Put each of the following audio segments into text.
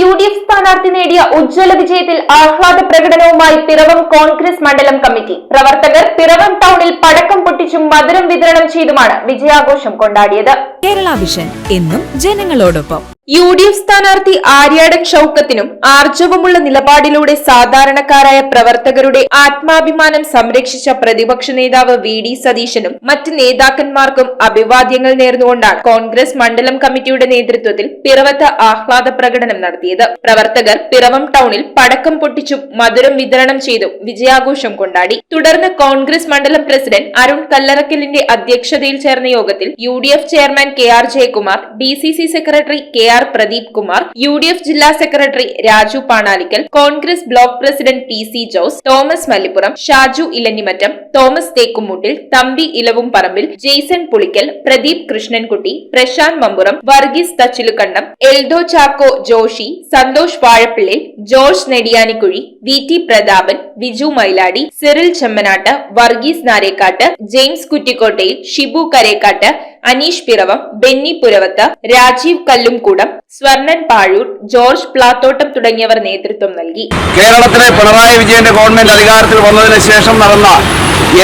U D F സ്ഥാനാർത്ഥി നേടിയ ഉജ്ജ്വല വിജയത്തിൽ ആഹ്ലാദ പ്രകടനവുമായി പിറവം കോൺഗ്രസ് മണ്ഡലം കമ്മിറ്റി. പ്രവർത്തകർ പിറവം ടൗണിൽ പടക്കം പൊട്ടിച്ചും മധുരം വിതരണം ചെയ്തുമാണ് വിജയാഘോഷം കൊണ്ടാടിയത്. കേരള വിഷൻ എന്നും ജനങ്ങളോടൊപ്പം. യു ഡി എഫ് സ്ഥാനാർത്ഥി ആര്യാടൻ ഷൌക്കത്തിനും ആർജവമുള്ള നിലപാടിലൂടെ സാധാരണക്കാരായ പ്രവർത്തകരുടെ ആത്മാഭിമാനം സംരക്ഷിച്ച പ്രതിപക്ഷ നേതാവ് വി ഡി സതീശനും മറ്റ് നേതാക്കന്മാർക്കും അഭിവാദ്യങ്ങൾ നേർന്നുകൊണ്ടാണ് കോൺഗ്രസ് മണ്ഡലം കമ്മിറ്റിയുടെ നേതൃത്വത്തിൽ പിറവത്ത് ആഹ്ലാദ പ്രകടനം നടത്തിയത്. പ്രവർത്തകർ പിറവം ടൗണിൽ പടക്കം പൊട്ടിച്ചും മധുരം വിതരണം ചെയ്തും വിജയാഘോഷം കൊണ്ടാടി. തുടർന്ന് കോൺഗ്രസ് മണ്ഡലം പ്രസിഡന്റ് അരുൺ കല്ലറക്കലിന്റെ അധ്യക്ഷതയിൽ ചേർന്ന യോഗത്തിൽ U chairman K R Jayakumar D secretary K R Pradeep Kumar U D F ജില്ലാ secretary Raju Panalickal Congress block president P C Jose Thomas Mallippuram Shaju Elanjimattom Thomas Thekkumuttil Thampi Ilavum Parambil Jaison Pulickal Pradeep Krishnankutty Prasanth Mampuram Varghese Thachilukkannam Eldho Chacko Joshi Santhosh Vazhappilly George Nediyanikuzhi V T Prathapan Viju Mailady Cyril Chemmanattu Varghese Narekkattu James Kuttikottayil Shibu Karekkattu Aneesh Piravom Benny Puravathu Rajeev Kallumkoodam Swarnan Pazhoor George Plathottam തുടങ്ങിയവർ നേതൃത്വം നൽകി. കേരളത്തിലെ പിണറായി വിജയന്റെ government അധികാരത്തിൽ വന്നതിന് ശേഷം നടന്ന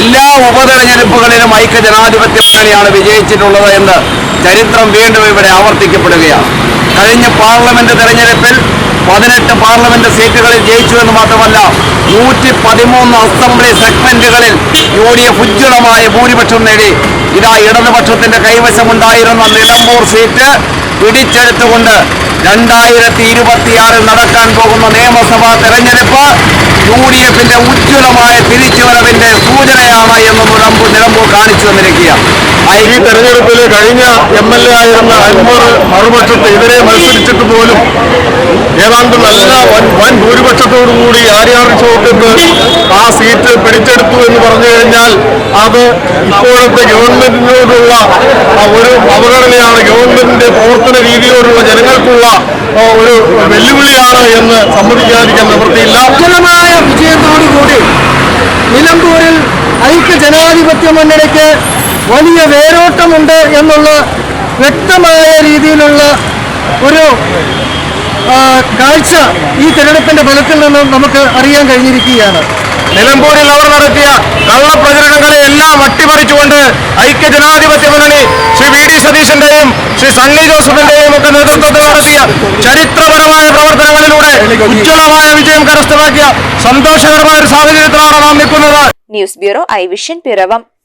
എല്ലാ ഉപതെരഞ്ഞെടുപ്പുകളിലും ഐക്യ ജനാധിപത്യ മുന്നണിയാണ് വിജയിച്ചിട്ടുള്ളത് എന്ന് ചരിത്രം വീണ്ടും ഇവിടെ ആവർത്തിക്കപ്പെടുകയാണ്. കഴിഞ്ഞ പാർലമെന്റ് തെരഞ്ഞെടുപ്പിൽ പതിനെട്ട് പാർലമെന്റ് സീറ്റുകളിൽ ജയിച്ചു എന്ന് മാത്രമല്ല നൂറ്റി പതിമൂന്ന് അസംബ്ലി സെഗ്മെന്റുകളിൽ യു ഡി എഫ് ഉജ്ജ്വലമായ ഭൂരിപക്ഷം നേടി. ഇതാ ഇടതുപക്ഷത്തിന്റെ കൈവശമുണ്ടായിരുന്ന നിലമ്പൂർ സീറ്റ് പിടിച്ചെടുത്തുകൊണ്ട് രണ്ടായിരത്തി ഇരുപത്തിയാറിൽ നടക്കാൻ പോകുന്ന നിയമസഭാ തെരഞ്ഞെടുപ്പ് യു ഡി എഫിന്റെ ഉജ്ജ്വലമായ തിരിച്ചുവരവിന്റെ സൂചനയാണ് എന്ന് നിലമ്പൂർ കാണിച്ചു തന്നിരിക്കുകയാണ്. ഈ തെരഞ്ഞെടുപ്പിൽ കഴിഞ്ഞ എം എൽ എ ആയിരുന്ന അൻവർ മറുപക്ഷത്ത് എതിരെ മത്സരിച്ചിട്ട് പോലും ഏതാണ്ട് നല്ല വൻ വൻ ഭൂരിപക്ഷത്തോടുകൂടി ആര്യാർ ചോക്കത്ത് ആ സീറ്റ് പിടിച്ചെടുത്തു എന്ന് പറഞ്ഞു കഴിഞ്ഞാൽ അത് ഇപ്പോഴത്തെ ഗവൺമെന്റിനോടുള്ള ഒരു അവഗണനയാണ് ഗവൺമെന്റിന്റെ പ്രവർത്തന രീതിയോടുള്ള ജനങ്ങൾക്കുള്ള ഒരു വെല്ലുവിളിയാണ് എന്ന് സമ്മതിക്കാതിരിക്കാൻ നിവൃത്തിയില്ല. വിജയത്തോടുകൂടി നിലമ്പൂരിൽ ഐക്യ ജനാധിപത്യ മുന്നണിക്ക് വലിയ വേരോട്ടമുണ്ട് എന്നുള്ള വ്യക്തമായ രീതിയിലുള്ള ഒരു കാഴ്ച ഈ തെരഞ്ഞെടുപ്പിന്റെ ഫലത്തിൽ നിന്നും നമുക്ക് അറിയാൻ കഴിഞ്ഞിരിക്കുകയാണ്. നിലമ്പൂരിൽ അവർ നടത്തിയ കള്ളപ്രചരണങ്ങളെ എല്ലാം അട്ടിമറിച്ചുകൊണ്ട് ഐക്യ ജനാധിപത്യ മുന്നണി ശ്രീ വി ഡി സതീശന്റെയും ശ്രീ സണ്ണി ജോസഫിന്റെയും ഒക്കെ നേതൃത്വത്തിൽ നടത്തിയ ചരിത്രപരമായ പ്രവർത്തനങ്ങളിലൂടെ ഉജ്ജ്വലമായ വിജയം കരസ്ഥമാക്കിയ സന്തോഷകരമായ ഒരു സാഹചര്യത്തിലാണ് നാം നിൽക്കുന്നത്. News bureau I vision Piravom.